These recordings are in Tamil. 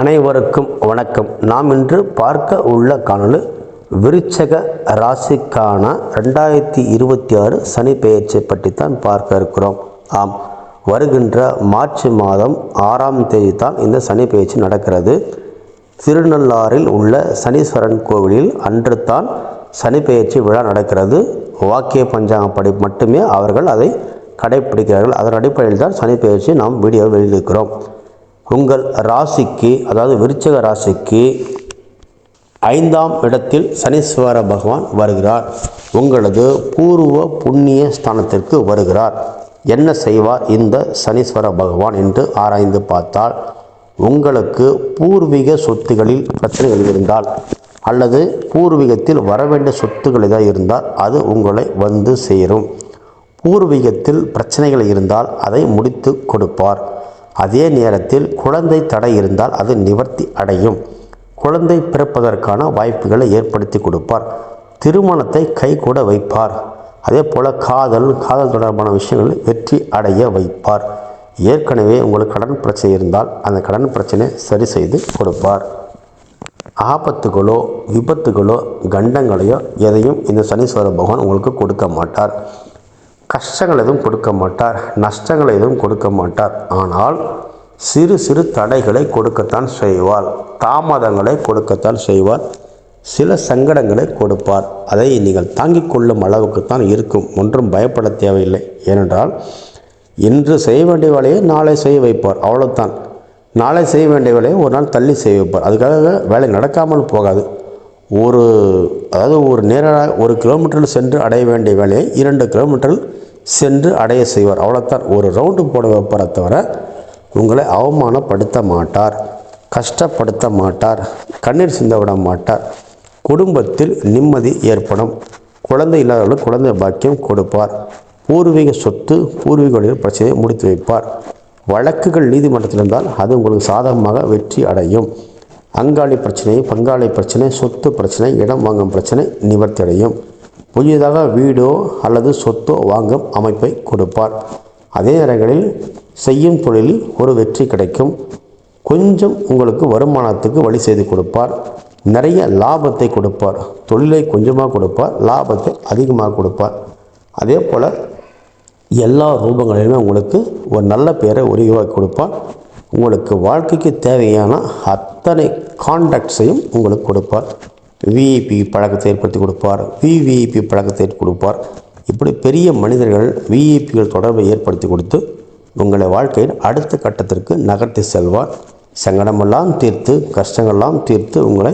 அனைவருக்கும் வணக்கம். நாம் இன்று பார்க்க உள்ள காணொலி விருச்சக ராசிக்கான ரெண்டாயிரத்தி இருபத்தி ஆறு சனி பெயர்ச்சியை தான் பார்க்க இருக்கிறோம். ஆம் வருகின்ற மார்ச் மாதம் ஆறாம் தேதி தான் இந்த சனி பெயர்ச்சி நடக்கிறது. திருநள்ளாறில் உள்ள சனீஸ்வரன் கோவிலில் அன்று தான் சனி பெயர்ச்சி விழா நடக்கிறது. வாக்கிய பஞ்சாங்கப்படி மட்டுமே அவர்கள் அதை கடைப்பிடிக்கிறார்கள். அதன் அடிப்படையில் தான் சனி பெயர்ச்சி நாம் வீடியோ வெளியிருக்கிறோம் உங்கள் ராசிக்கு அதாவது விருச்சக ராசிக்கு ஐந்தாம் இடத்தில் சனீஸ்வர பகவான் வருகிறார். உங்களது பூர்வ புண்ணிய ஸ்தானத்திற்கு வருகிறார். என்ன செய்வார்? இந்த சனீஸ்வர பகவான் என்று ஆராய்ந்து பார்த்தால் உங்களுக்கு பூர்வீக சொத்துகளில் பிரச்சனைகள் இருந்தால் அல்லது பூர்வீகத்தில் வரவேண்டிய சொத்துக்கள் ஏதாவது இருந்தால் அது உங்களை வந்து சேரும். பூர்வீகத்தில் பிரச்சனைகள் இருந்தால் அதை முடித்து கொடுப்பார். அதே நேரத்தில் குழந்தை தடை இருந்தால் அது நிவர்த்தி அடையும். குழந்தை பிறப்பதற்கான வாய்ப்புகளை ஏற்படுத்தி கொடுப்பார். திருமணத்தை கைகூட வைப்பார். அதே போல் காதல் காதல் தொடர்பான விஷயங்கள் வெற்றி அடைய வைப்பார். ஏற்கனவே உங்களுக்கு கடன் பிரச்சனை இருந்தால் அந்த கடன் பிரச்சனை சரி செய்து கொடுப்பார். ஆபத்துகளோ விபத்துகளோ கண்டங்களையோ எதையும் இந்த சனீஸ்வர பகவான் உங்களுக்கு கொடுக்க மாட்டார். கஷ்டங்கள் எதுவும் கொடுக்க மாட்டார் நஷ்டங்கள் எதுவும் கொடுக்க மாட்டார். ஆனால் சிறு சிறு தடைகளை கொடுக்கத்தான் செய்வார் தாமதங்களை கொடுக்கத்தான் செய்வார் சில சங்கடங்களை கொடுப்பார். அதை நீங்கள் தாங்கிக் கொள்ளும் அளவுக்குத்தான் இருக்கும் ஒன்றும் பயப்பட தேவையில்லை. ஏனென்றால் இன்று செய்ய வேண்டிய வேலையை நாளை செய்ய வைப்பார் அவ்வளோதான் நாளை செய்ய வேண்டிய வேலையை ஒரு நாள் தள்ளி செய்ய வைப்பார். அதுக்காக வேலை நடக்காமல் போகாது. ஒரு அதாவது ஒரு நேராக ஒரு கிலோமீட்டரில் சென்று அடைய வேண்டிய வேலையை இரண்டு கிலோமீட்டரில் சென்று அடைய செய்வார். அவ்வளோத்தான் ஒரு ரவுண்டு போட வைப்பாரை தவிர உங்களை அவமானப்படுத்த மாட்டார் கஷ்டப்படுத்த மாட்டார் கண்ணீர் சிந்த விட மாட்டார். குடும்பத்தில் நிம்மதி ஏற்படும். குழந்தை இல்லாதவர்களுக்கு குழந்தை பாக்கியம் கொடுப்பார். பூர்வீக சொத்து பூர்வீக வழியில் பிரச்சனையை முடித்து வைப்பார். வழக்குகள் நீதிமன்றத்தில் இருந்தால் அது உங்களுக்கு சாதகமாக வெற்றி அடையும். அங்காளி பிரச்சனை பங்காளி பிரச்சனை சொத்து பிரச்சனை இடம் வாங்கும் பிரச்சனை நிவர்த்தி அடையும். புதியதாக வீடோ அல்லது சொத்தோ வாங்கும் அமைப்பை கொடுப்பார். அதே நேரங்களில் செய்யும் தொழிலில் ஒரு வெற்றி கிடைக்கும். கொஞ்சம் உங்களுக்கு வருமானத்துக்கு வழி செய்து கொடுப்பார். நிறைய லாபத்தை கொடுப்பார். தொழிலை கொஞ்சமாக கொடுப்பார். லாபத்தை அதிகமாக கொடுப்பார். அதே போல் எல்லா ரூபங்களிலுமே உங்களுக்கு ஒரு நல்ல பேரை உருவாக்கி கொடுப்பார். உங்களுக்கு வாழ்க்கைக்கு தேவையான அத்தனை கான்டாக்ட்ஸையும் உங்களுக்கு கொடுப்பார். விஐபி பழக்கத்தை ஏற்படுத்தி கொடுப்பார். விவிஐபி பழக்கத்தை கொடுப்பார். இப்படி பெரிய மனிதர்கள் விஐபிகள் தொடர்பை ஏற்படுத்தி கொடுத்து உங்களை வாழ்க்கையில் அடுத்த கட்டத்திற்கு நகர்த்தி செல்வார். சங்கடமெல்லாம் தீர்த்து கஷ்டங்கள்லாம் தீர்த்து உங்களை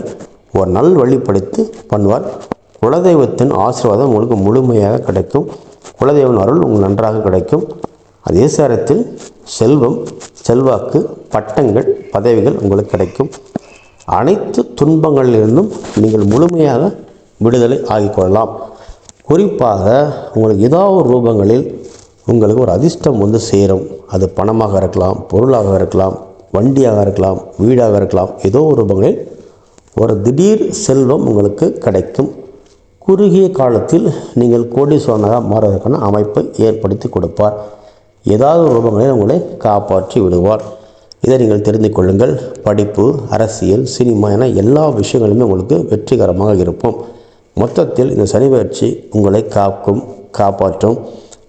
ஒரு நல் வழிப்படுத்தி பண்ணுவார். குலதெய்வத்தின் ஆசீர்வாதம் உங்களுக்கு முழுமையாக கிடைக்கும். குலதெய்வன் அருள் உங்களுக்கு நன்றாக கிடைக்கும். அதே நேரத்தில் செல்வம் செல்வாக்கு பட்டங்கள் பதவிகள் உங்களுக்கு கிடைக்கும். அனைத்து துன்பங்களிலிருந்தும் நீங்கள் முழுமையாக விடுதலை ஆகிக்கொள்ளலாம். குறிப்பாக உங்களுக்கு ஏதாவது ஒரு ரூபங்களில் உங்களுக்கு ஒரு அதிர்ஷ்டம் வந்து சேரும். அது பணமாக இருக்கலாம் பொருளாக இருக்கலாம் வண்டியாக இருக்கலாம் வீடாக இருக்கலாம். ஏதோ ஒரு ரூபங்களில் ஒரு திடீர் செல்வம் உங்களுக்கு கிடைக்கும். குறுகிய காலத்தில் நீங்கள் கோடீஸ்வரனாக மாறுவதற்கான அமைப்பை ஏற்படுத்தி கொடுப்பார். ஏதாவது ஒரு ரூபங்களில் உங்களை காப்பாற்றி விடுவார். இதை நீங்கள் தெரிந்து கொள்ளுங்கள். படிப்பு அரசியல் சினிமா என எல்லா விஷயங்களுமே உங்களுக்கு வெற்றிகரமாக இருப்போம் மொத்தத்தில் இந்த சனி பயிற்சி உங்களை காக்கும் காப்பாற்றும்.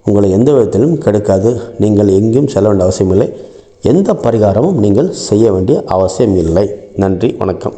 உங்களை எந்த விதத்திலும் கெடுக்காது. நீங்கள் எங்கேயும் செல்ல வேண்டிய அவசியமில்லை. எந்த பரிகாரமும் நீங்கள் செய்ய வேண்டிய அவசியம் இல்லை. நன்றி வணக்கம்.